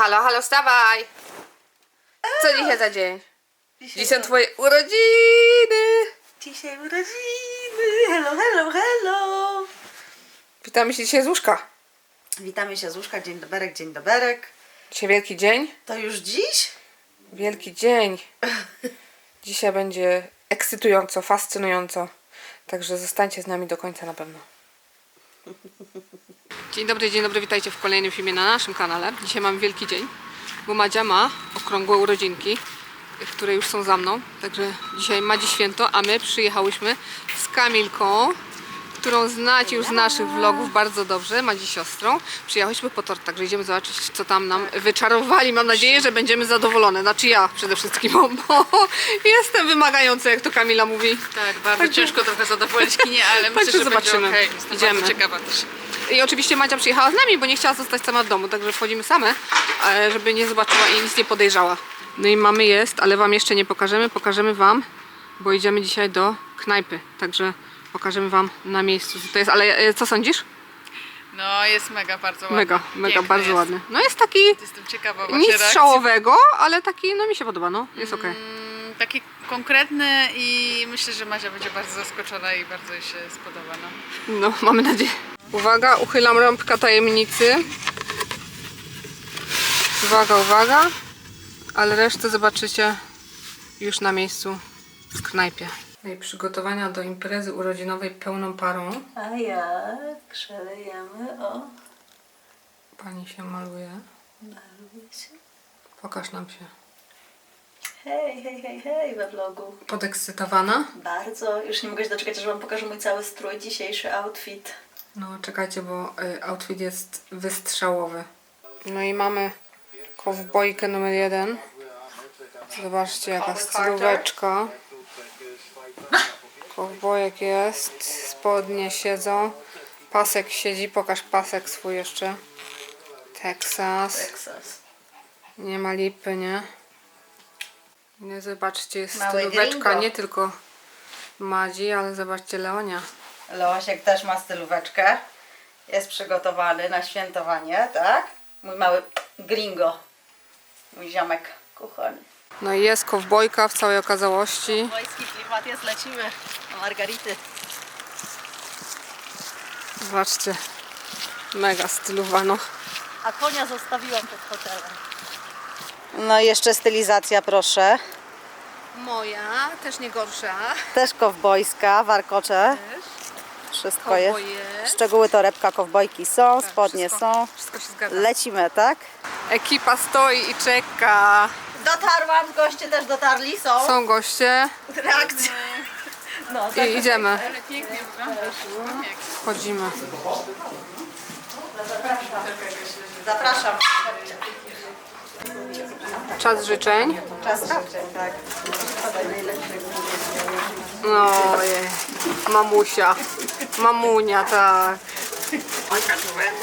Halo, halo, wstawaj! Co dzisiaj za dzień? Dzisiaj są twoje urodziny! Dzisiaj urodziny! Hello, hello, hello! Witamy się dzisiaj z łóżka. Witamy się z łóżka. Dzień doberek, dzień doberek. Dzisiaj wielki dzień. To już dziś? Wielki dzień. Dzisiaj będzie ekscytująco, fascynująco. Także zostańcie z nami do końca na pewno. Dzień dobry, dzień dobry, witajcie w kolejnym filmie na naszym kanale. Dzisiaj mam wielki dzień, bo Madzia ma okrągłe urodzinki, które już są za mną. Także dzisiaj Madzi święto, a my przyjechałyśmy z Kamilką, którą znacie już z naszych vlogów bardzo dobrze, Madzi siostrą. Przyjechałyśmy po tort, także idziemy zobaczyć, co tam nam wyczarowali. Mam nadzieję, że będziemy zadowolone. Znaczy ja przede wszystkim, bo, jestem wymagająca, jak to Kamila mówi. Tak, bardzo ciężko trochę zadowolić kinie, ale myślę, że zobaczymy. będzie. Jestem Idziemy. ciekawa też. I oczywiście Madzia przyjechała z nami, bo nie chciała zostać sama w domu, także wchodzimy same, e, żeby nie zobaczyła i nic nie podejrzała. No i mamy jest, ale wam jeszcze nie pokażemy, pokażemy wam, bo idziemy dzisiaj do knajpy, także pokażemy wam na miejscu, co to jest. Ale e, co sądzisz? No, jest mega, bardzo ładny. Mega, mega, Piękny bardzo jest. ładny. No jest taki Jestem ciekawa właśnie nic reakcji. strzałowego, ale taki, no mi się podoba, no, jest okej. Mm, Taki konkretny i myślę, że Mazia będzie bardzo zaskoczona i bardzo jej się spodoba. No. No, mamy nadzieję. Uwaga, uchylam rąbka tajemnicy. Uwaga, uwaga. Ale resztę zobaczycie już na miejscu w knajpie. No i przygotowania do imprezy urodzinowej pełną parą. A jak? Szalejemy, o. Pani się maluje. Maluje się. Pokaż nam się. Hej, hej, hej, hej we vlogu. Podekscytowana? Bardzo. Już nie mogę się doczekać, aż wam pokażę mój cały strój, dzisiejszy outfit. No czekajcie, bo y, outfit jest wystrzałowy. No i mamy kowbojkę numer jeden. Zobaczcie jaka stylóweczka. Kowbojek jest, spodnie siedzą, pasek siedzi, pokaż pasek swój jeszcze. Texas, Texas. nie ma lipy, nie? Nie, zobaczcie, jest Małe stylóweczka gringo. nie tylko Madzi, ale zobaczcie Leonia. Leosiek też ma stylóweczkę. Jest przygotowany na świętowanie, tak? Mój mały gringo. Mój ziomek kochany. No i jest kowbojka w całej okazałości. Wojski klimat jest, lecimy. Margarity. Zobaczcie, mega stylowano. A konia zostawiłam przed hotelem. No i jeszcze stylizacja, proszę. Moja, też nie gorsza. Też kowbojska, warkocze. Wszystko jest. Jest. Szczegóły torebka kowbojki są, spodnie wszystko, są. Wszystko się zgadza. Lecimy, tak? Ekipa stoi i czeka. Dotarłam, goście też dotarli, są. Są goście Reakcja. No, i idziemy. Pięknie wyglądasz. Wchodzimy. Zapraszam. Czas życzeń. Czas życzeń, tak. No je. Mamusia. Mamunia, tak.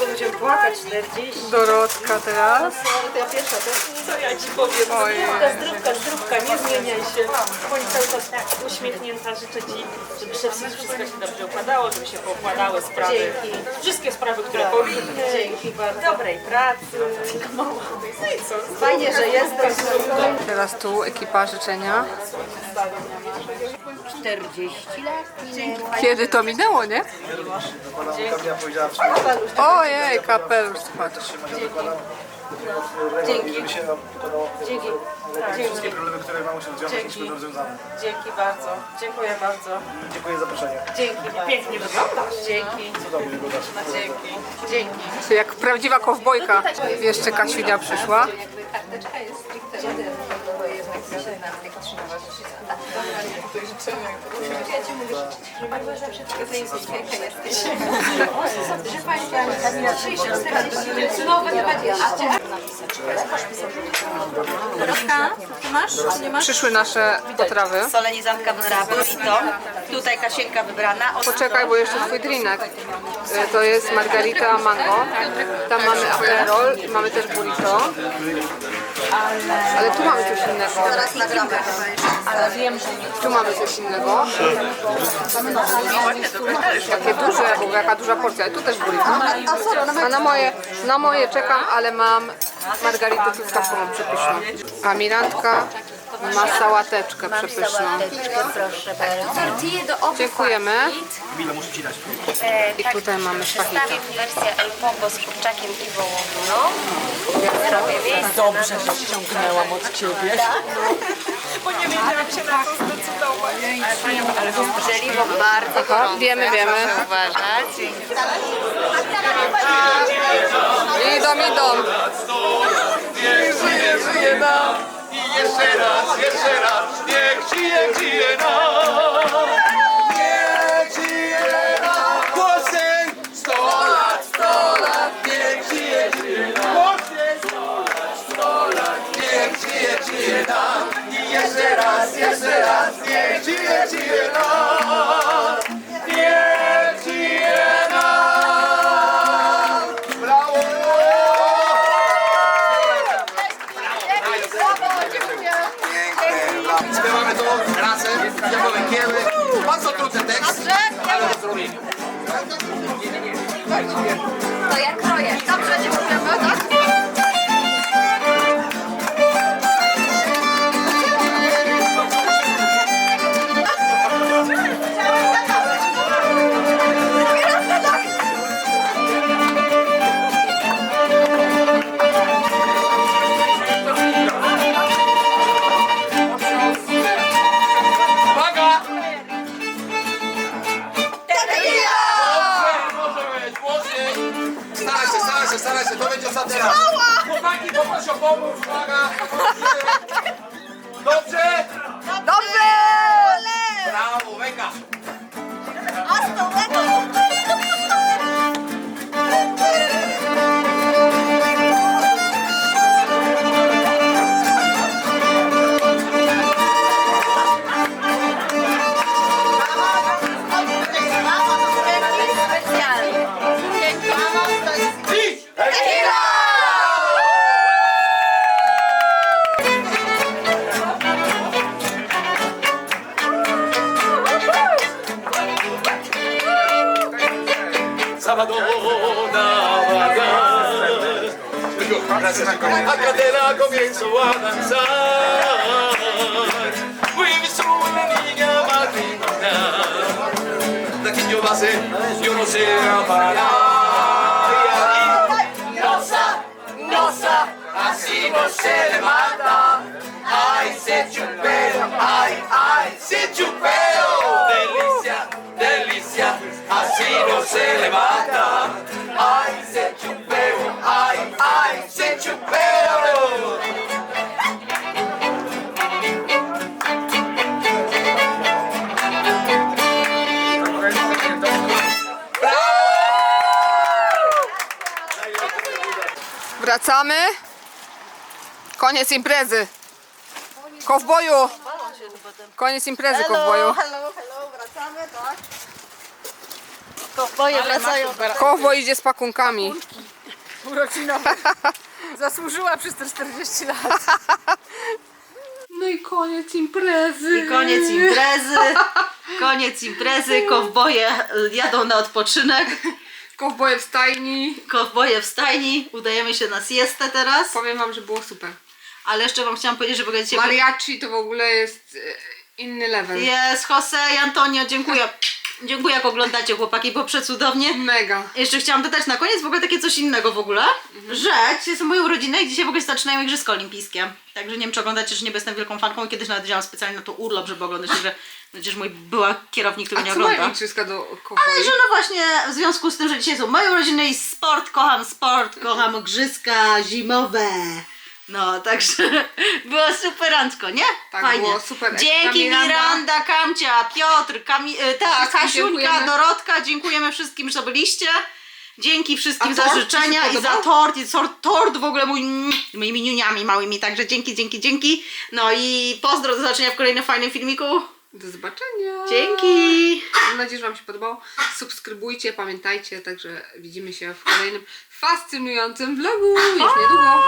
Będziemy płakać 40. Dorotka teraz. To ja pierwsza, to co ja ci powiem? Ojej. Zdrówka, zdrówka, nie zmieniaj się. Bądź cały czas uśmiechnięta. Życzę Ci, żeby się wszystko się dobrze układało, żeby się poukładały sprawy. Wszystkie sprawy, które powinny. Dobrej pracy. No i co? Fajnie, że jesteś. Teraz tu ekipa życzenia. 40 lat. Kiedy to minęło, nie? Ojej, kapelusz spadł. Dzięki. Się podobało. Dzięki. Wszystkie problemy, które mam się działać, Dzięki. będą rozwiązane. Dzięki bardzo. Dziękuję bardzo. Dziękuję za zaproszenie. Dzięki. Pięknie wyglądasz. Dzięki. Cudownie wyglądasz. No, dzięki. Dzięki. Jak prawdziwa kowbojka. Jeszcze Kasiunia przyszła. Przyszły nasze potrawy. Solenizantka wybrana burrito. Tutaj Kasienka wybrana. Poczekaj, bo jeszcze twój drinek. E, To jest margarita mango. Tam mamy aperol i mamy też burrito. Ale tu mamy coś innego. Zaraz nagramy. Ale wiem, że Tu mamy coś innego. Takie duże, bo jaka duża porcja. Ale tu też burrito. A na moje, na moje czekam, ale mam Margaritę truskawkową przepyszną. A Mirandka ma sałateczkę Mam przepyszną. sałateczkę, proszę bardzo. Dziękujemy. fajit. Mile muszę ci dać. E, I tutaj mamy szpachita. Przedstawię wersję El Pombo z kurczakiem i wołowiną. Zrobię miejsce Dobrze, na to. ściągnęłam od ciebie. Bo nie wiedziałam się na co zdecydować. Jeżeli bo bardzo Aha, gorące, wiemy, wiemy. proszę uważać. Idą, idą. Żyje, żyje nam jeszcze raz, jeszcze raz, niech żyje, żyje nam. Niech żyje nam. Głosem 100 lat, 100 lat, niech żyje, żyje nam. Głosem 100 lat, 100 lat, niech żyje, żyje nam. I jeszcze raz, jeszcze raz, niech żyje, żyje nam. To ja kroję. Dobrze, dziękujemy, tak? Brawo, una vagana. A cadera comienzo a dançar Vives una niña matrimonial. La que yo va a ser, não sei sé parar. Y nossa, nossa, assim você mata. Ai, sente o pelo, ai, ai, sente o pelo. Delícia. No se levanta Ay, se chupeo, ay, ay, se chupeo Wracamy. Koniec imprezy. Kowboju. Koniec imprezy, kowboju. hello, hello, wracamy, tak? Kowboje wracają. Kowboj idzie z pakunkami. Urodzinowa. Zasłużyła przez te 40 lat. No i koniec imprezy. I koniec imprezy. Koniec imprezy. Kowboje jadą na odpoczynek. Kowboje w stajni. Kowboje w stajni. Udajemy się na siestę teraz. Powiem wam, że było super. Ale jeszcze wam chciałam powiedzieć, że w ogóle dzisiaj... Mariachi to w ogóle jest e, inny level. Jest, Jose i Antonio, dziękuję. Dziękuję, jak oglądacie chłopaki, bo przecudownie. Mega. Jeszcze chciałam dodać na koniec w ogóle takie coś innego w ogóle, że dzisiaj są moje urodziny i dzisiaj w ogóle zaczynają Igrzyska Olimpijskie. Także nie wiem, czy oglądacie, czy nie, bo jestem wielką fanką i kiedyś nawet wzięłam specjalnie na to urlop, żeby oglądać, że przecież mój była kierownik, który A nie ogląda. igrzyska do Ale kowboi? że no właśnie w związku z tym, że dzisiaj są moje urodziny i sport, kocham sport, kocham igrzyska zimowe. No, także było superancko, nie? Tak, było super. Dzięki Miranda. Miranda, Kamcia, Piotr, Kami, y, ta, Wszystkim dziękujemy. Dorotka, dziękujemy wszystkim, że byliście. Dzięki wszystkim A za tort ci życzenia i za podobał? tort, i tort, tort w ogóle mój, mm, moimi niuniami małymi, także dzięki, dzięki, dzięki. No i pozdro, do zobaczenia w kolejnym fajnym filmiku. Do zobaczenia. Dzięki. Mam nadzieję, że Wam się podobało. Subskrybujcie, pamiętajcie, także widzimy się w kolejnym fascynującym vlogu już niedługo.